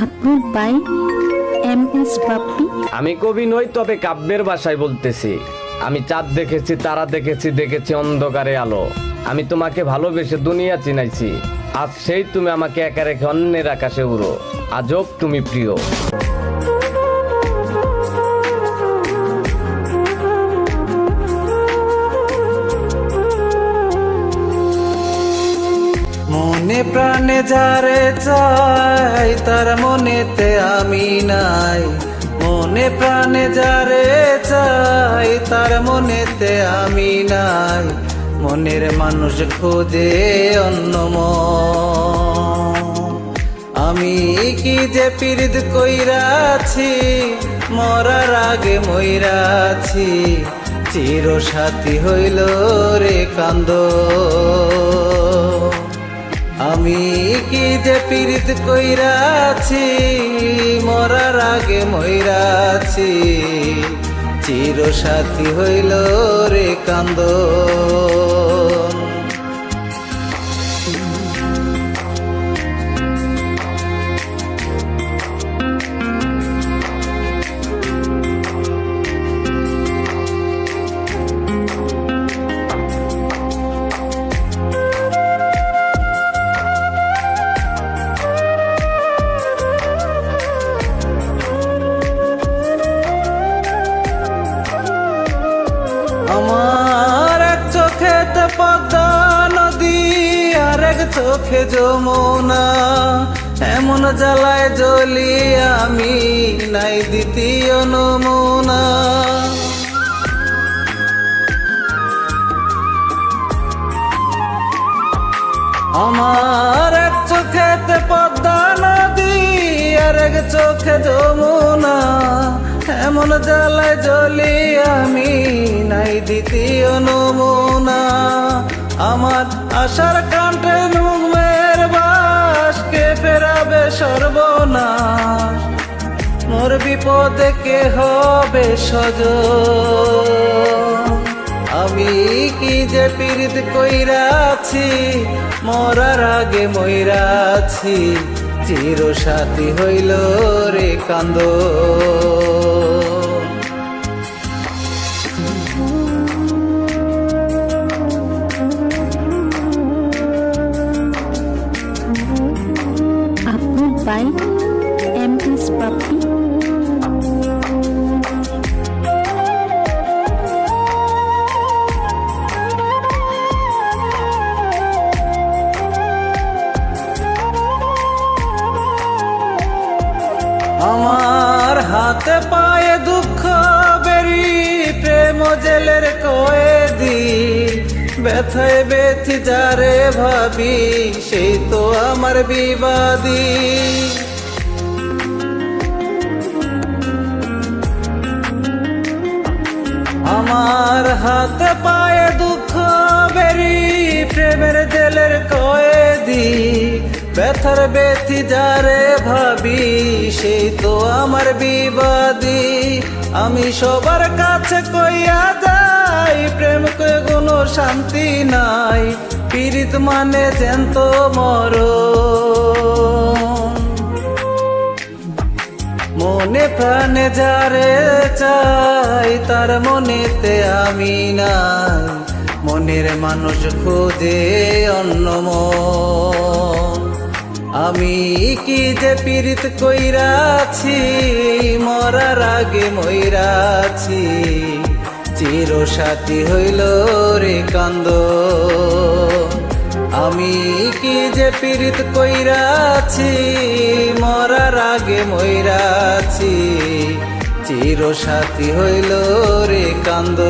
By M S Bappi. আমি কবি নই, তবে কাব্যের ভাষায় বলতেছি। আমি চাঁদ দেখেছি, তারা দেখেছি দেখেছি অন্ধকারে আলো। আমি তোমাকে ভালোবেসে দুনিয়া চিনাইছি। আজ সেই তুমি আমাকে একা রেখে অন্যের আকাশে উড়ো। আজব তুমি প্রিয়। মনে প্রাণে যারে চাই, তার মনেতে আমি নাই। মনে প্রাণে যারে চাই, তার মনেতে আমি নাই। মনের মানুষ খোঁজে অন্য। আমি কি যে পীড়িত কইরাছি মরার আগে মইরাছি চির সাথী হইল রে কান্দ। আমি কি যে পীড়িত কইরাছি মরার আগে মইরাছি চির সাথী হইল রে কান্দ। চোখে যমুনা, এমন জ্বালায় জ্বলি আমি নাই দ্বিতীয় নমুনা। আমার এক চোখেতে পদ্মা নদী, আর এক চোখে যমুনা, এমন জ্বালায় জ্বলি আমি নাই দ্বিতীয় নমুনা। আমার আশার কান্টে নুমের বাসকে ফেরাবে সর্বনাশ? মোর বিপদে কে হবে সজ আমি কি যে পীড়িত কইরাছি মরার আগে মইরাছি চির সাথী হইল রে কান্দ হাতে পায়ে দুঃখ বেরি, প্রেম জেলের কয়েদি। ব্যথায় বেথি যারে ভাবি, সেই তো আমার বিবাদী। আমার হাতে পায়ে দুঃখ বেরি, প্রেমের জেলের কয়েদি। ব্যথার ব্যথি যারে ভাবি সেই তো আমার বিবাদী। আমি সবার কাছে কইয়া যাই, প্রেম কয়ে কোনো শান্তি নাই। পীড়িত মানে জ্যান্ত মরণ। মনে প্রাণে যারে চাই, তার মনেতে আমি নাই। মনের মানুষ খোঁজে অন্য মন। আমি কি যে পীড়িত কইরাছি, মরার আগে মইরাছি। চির সাথী হইল রে কান্দ। আমি কি যে পীড়িত কইরাছি, মরার আগে মইরাছি। চির সাথী হইল রে কান্দ।